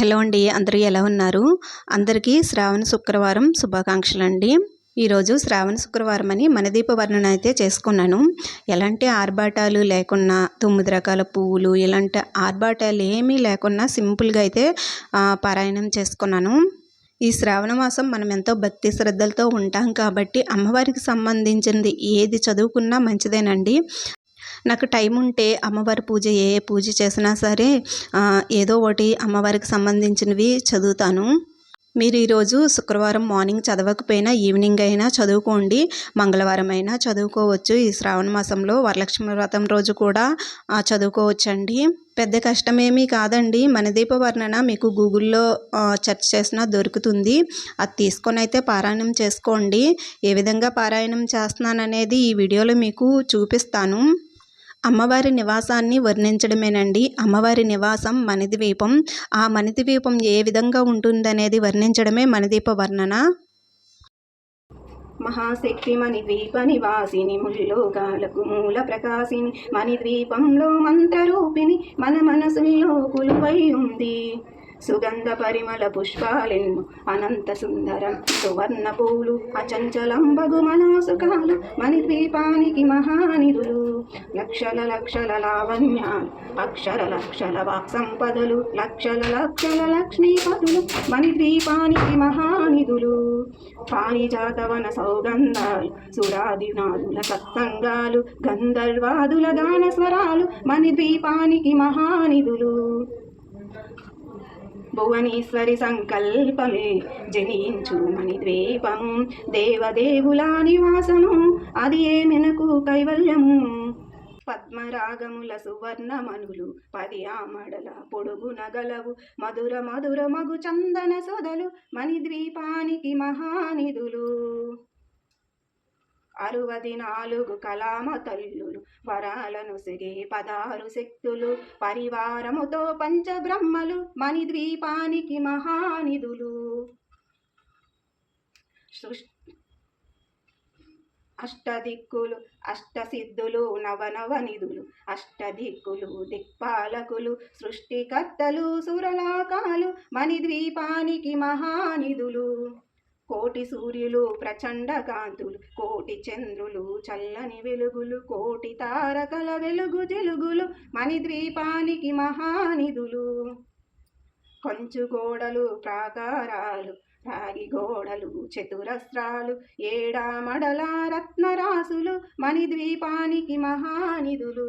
Hello అండి అందరూ ఎలా ఉన్నారు? అందరికీ శ్రావణ శుక్రవారం శుభాకాంక్షలు అండి ఈరోజు శ్రావణ శుక్రవారం అని మనదీప వర్ణన అయితే చేసుకున్నాను. ఎలాంటి ఆర్భాటాలు లేకున్నా తొమ్మిది రకాల పువ్వులు ఇలాంటి ఆర్భాటాలు ఏమీ లేకున్నా సింపుల్గా అయితే పారాయణం చేసుకున్నాను. ఈ శ్రావణ మాసం మనం ఎంతో భక్తి శ్రద్ధలతో ఉంటాం కాబట్టి అమ్మవారికి సంబంధించింది ఏది చదువుకున్నా మంచిదేనండి. నాకు టైం ఉంటే అమ్మవారి పూజ ఏ ఏ పూజ చేసినా సరే ఏదో ఒకటి అమ్మవారికి సంబంధించినవి చదువుతాను. మీరు ఈరోజు శుక్రవారం మార్నింగ్ చదవకపోయినా ఈవినింగ్ అయినా చదువుకోండి. మంగళవారం అయినా చదువుకోవచ్చు. ఈ శ్రావణ మాసంలో వరలక్ష్మి వ్రతం రోజు కూడా చదువుకోవచ్చండి. పెద్ద కష్టమేమీ కాదండి. మనదీప వర్ణన మీకు గూగుల్లో సెర్చ్ చేసినా దొరుకుతుంది. అది తీసుకొని అయితే పారాయణం చేసుకోండి. ఏ విధంగా పారాయణం చేస్తున్నాననేది ఈ వీడియోలో మీకు చూపిస్తాను. అమ్మవారి నివాసాన్ని వర్ణించడమేనండి. అమ్మవారి నివాసం మణిద్వీపం. ఆ మణిద్వీపం ఏ విధంగా ఉంటుందనేది వర్ణించడమే మణిదీప వర్ణన. మహాశక్తి మణిద్వీప నివాసిని ముల్లోకాలకు మూల ప్రకాశిని. మణిద్వీపంలో మంత్రరూపిణి మన మనసుల్లో కులువై ఉంది. సుగంధ పరిమళ పుష్పాలెన్ను అనంత సుందరం సువర్ణ పూలు అచంచలం మనోసుకాలు మణిద్వీపానికి మహానిధులు. లక్షల లక్షల లావణ్యాలు అక్షర లక్షల వాక్సంపదలు లక్షల లక్షల లక్ష్మీపదులు మణిద్వీపానికి మహానిధులు. పారిజాతవన సౌగంధాలు సురాదినాదుల సత్సంగాలు గంధర్వాదుల గాన స్వరాలు మణిద్వీపానికి మహానిధులు. భువనేశ్వరి సంకల్పమే జనించు ద్వీపం దేవదేవుల నివాసము అది ఏ మెనకు కైవల్యము? పద్మరాగముల సువర్ణమనులు పది ఆమడల పొడుగు నగలవు మధుర మధుర మగు చందన సొదలు మణిద్వీపానికి మహానిధులు. అరువది నాలుగు కలామ తల్లులు వరాలను సిగే పదారు శక్తులు పరివారముతో పంచబ్రహ్మలు మణిద్వీపానికి మహానిధులు. అష్టదిక్కులు అష్టసిద్ధులు నవనవనిధులు అష్టదిక్కులు దిక్పాలకులు సృష్టికర్తలు సురలాకాలు మణిద్వీపానికి మహానిధులు. కోటి సూర్యులు ప్రచండ కాంతులు కోటి చంద్రులు చల్లని వెలుగులు కోటి తారకల వెలుగు జలుగులు మణిద్వీపానికి మహానిధులు. కొంచు గోడలు ప్రాకారాలు రాగి గోడలు చతురస్రాలు ఏడామడల రత్నరాసులు మణిద్వీపానికి మహానిధులు.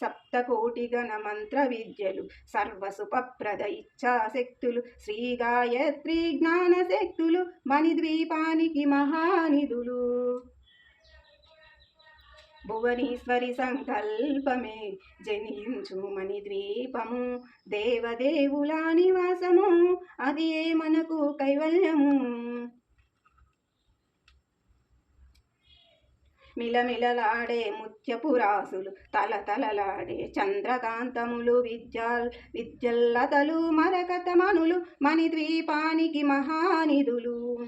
సప్తకోటి గణ మంత్ర విద్యలు సర్వసుపప్రద ఇచ్ఛాశక్తులు శ్రీ గాయత్రి జ్ఞాన శక్తులు మణిద్వీపానికి మహానిధులు. భువనేశ్వరి సంకల్పమే జనించు మణిద్వీపము దేవదేవుల నివాసము అది ఏ మనకు కైవల్యము? మిలమిలలాడే ముత్యపు రాసులు తలతలలాడే చంద్రకాంతములు విద్యల్ విద్యల్లతలు మరకతమనులు మణిద్వీపానికి మహానిధులు.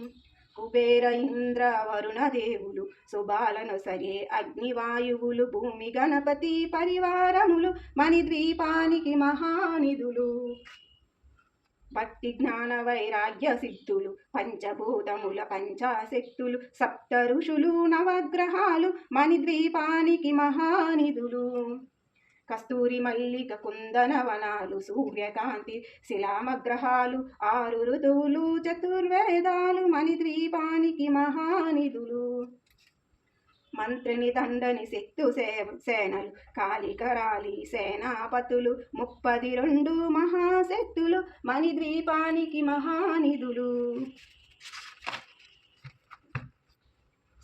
కుబేర ఇంద్ర వరుణ దేవులు శుభాలను సరే అగ్నివాయువులు భూమి గణపతి పరివారములు మణిద్వీపానికి మహానిధులు. భక్తి జ్ఞాన వైరాగ్య సిద్ధులు పంచభూతముల పంచాశక్తులు సప్త ఋషులు నవగ్రహాలు మణిద్వీపానికి మహానిధులు. కస్తూరి మల్లిక కుందన వనాలు సూర్యకాంతి శిలామగ్రహాలు ఆరు ఋతువులు చతుర్వేదాలు మణిద్వీపానికి మహానిధులు. మంత్రిని దండని శక్తు సే- సేనలు కాళికరాలి సేనాపతులు ముప్పది రెండు మహాశక్తులు మణిద్వీపానికి మహానిధులు.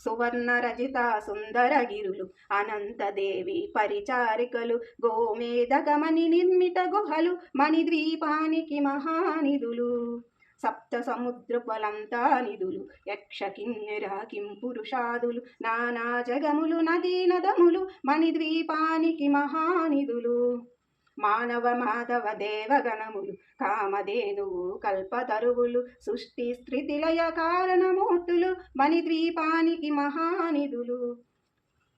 సువర్ణ రజిత సుందరగిరులు అనంతదేవి పరిచారికలు గోమేధగమని నిర్మిత గుహలు మణిద్వీపానికి మహానిధులు. సప్త సముద్ర బలంతా నిధులు యక్ష కిన్నెర కింపురుషాదులు నానా జగములు నదీ నదములు మణిద్వీపానికి మహానిధులు మానవ మాధవ దేవగణములు కామధేనువు కల్పతరువులు సృష్టి స్థితి కారణమూర్తులు మణిద్వీపానికి మహానిధులు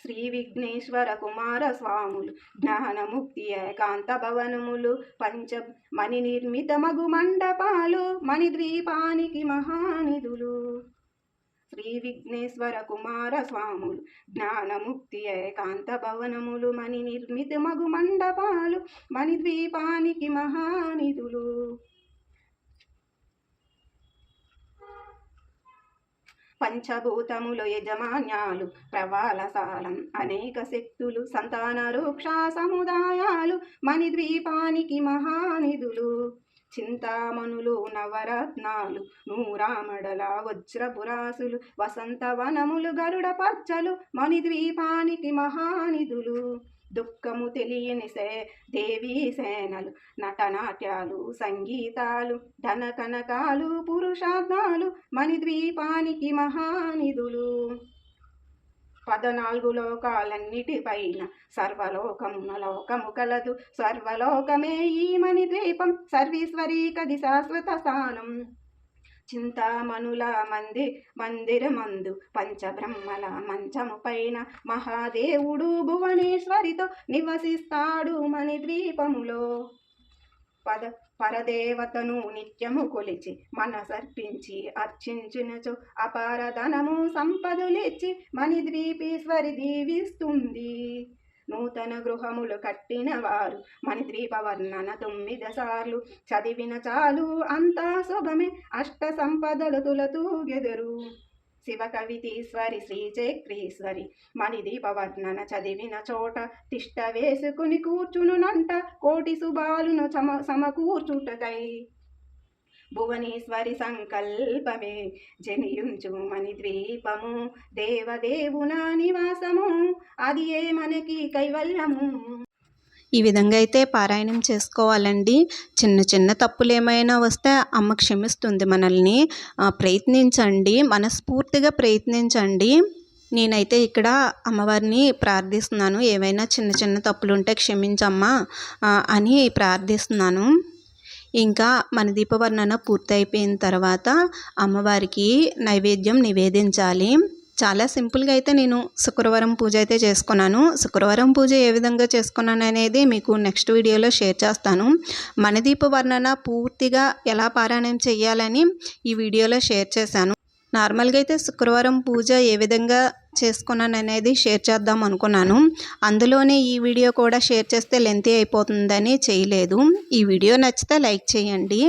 శ్రీ విఘ్నేశ్వర కుమార స్వాములు జ్ఞానముక్తి ఏకాంత భవనములు పంచ మణి నిర్మిత మగు మండపాలు మణిద్వీపానికి మహానిధులు. శ్రీ విఘ్నేశ్వర కుమార స్వాములు జ్ఞానముక్తి ఏకాంత భవనములు మణి నిర్మిత మగు మండపాలు మణిద్వీపానికి మహానిధులు. పంచభూతములు యజమాన్యాలు ప్రవాలసాలం అనేక శక్తులు సంతాన రూక్ష సముదాయాలు మణిద్వీపానికి మహానిధులు చింతామణులు నవరత్నాలు నూరామడల వజ్రపురాసులు వసంతవనములు గరుడ పచ్చలు మణిద్వీపానికి మహానిధులు. దుఃఖము తెలియని సే దేవీ సేనలు నటనాట్యాలు సంగీతాలు ధన కనకాలు పురుషార్థాలు మణిద్వీపానికి మహానిధులు. పద్నాలుగు లోకాలన్నిటిపైన సర్వలోకమున లోకము కలదు. సర్వలోకమే ఈ మణిద్వీపం సర్వీశ్వరీ కది శాశ్వత స్థానం. చింతామణుల మంది మందిరమందు పంచబ్రహ్మల మంచము పైన మహాదేవుడు భువనేశ్వరితో నివసిస్తాడు మణిద్వీపములో. పద పరదేవతను నిత్యము కొలిచి మనసర్పించి అర్చించినచు అపార ధనము సంపదలిచ్చి మణిద్వీపేశ్వరి దీవిస్తుంది. నూతన గృహములు కట్టిన వారు మణిద్వీప వర్ణన తొమ్మిది సార్లు. చదివిన చాలు అంతా శుభమే అష్ట సంపదలు తులతూగెదరు శివ కవితీశ్వరి శ్రీచక్రీశ్వరి మణిదీప వర్ణన చదివిన చోట తిష్ట వేసుకుని కూర్చునునంట కోటి శుభాలును సమ సమకూర్చుటకై. భువనేశ్వరి సంకల్పమే జనియుంచుమని ద్వీపము దేవదేవున నివాసము అది ఏ మనకి కైవల్యము? ఈ విధంగా అయితే పారాయణం చేసుకోవాలండి. చిన్న చిన్న తప్పులు ఏమైనా వస్తే అమ్మ క్షమిస్తుంది మనల్ని. ప్రయత్నించండి. మనస్ఫూర్తిగా ప్రయత్నించండి. నేనైతే ఇక్కడ అమ్మవారిని ప్రార్థిస్తున్నాను. ఏవైనా చిన్న చిన్న తప్పులు ఉంటే క్షమించమ్మా అని ప్రార్థిస్తున్నాను. ఇంకా మన దీపవర్ణన పూర్తయిపోయిన తర్వాత అమ్మవారికి నైవేద్యం నివేదించాలి. చాలా సింపుల్గా అయితే నేను శుక్రవారం పూజ అయితే చేసుకున్నాను. శుక్రవారం పూజ ఏ విధంగా చేసుకున్నాను అనేది మీకు నెక్స్ట్ వీడియోలో షేర్ చేస్తాను. మన దీప వర్ణన పూర్తిగా ఎలా పారాయణం చేయాలని ఈ వీడియోలో షేర్ చేశాను. నార్మల్గా అయితే శుక్రవారం పూజ ఏ విధంగా చేసుకున్నాను అనేది షేర్ చేద్దాం అనుకున్నాను. అందులోనే ఈ వీడియో కూడా షేర్ చేస్తే లెంతీ అయిపోతుందని చేయలేదు. ఈ వీడియో నచ్చితే లైక్ చేయండి.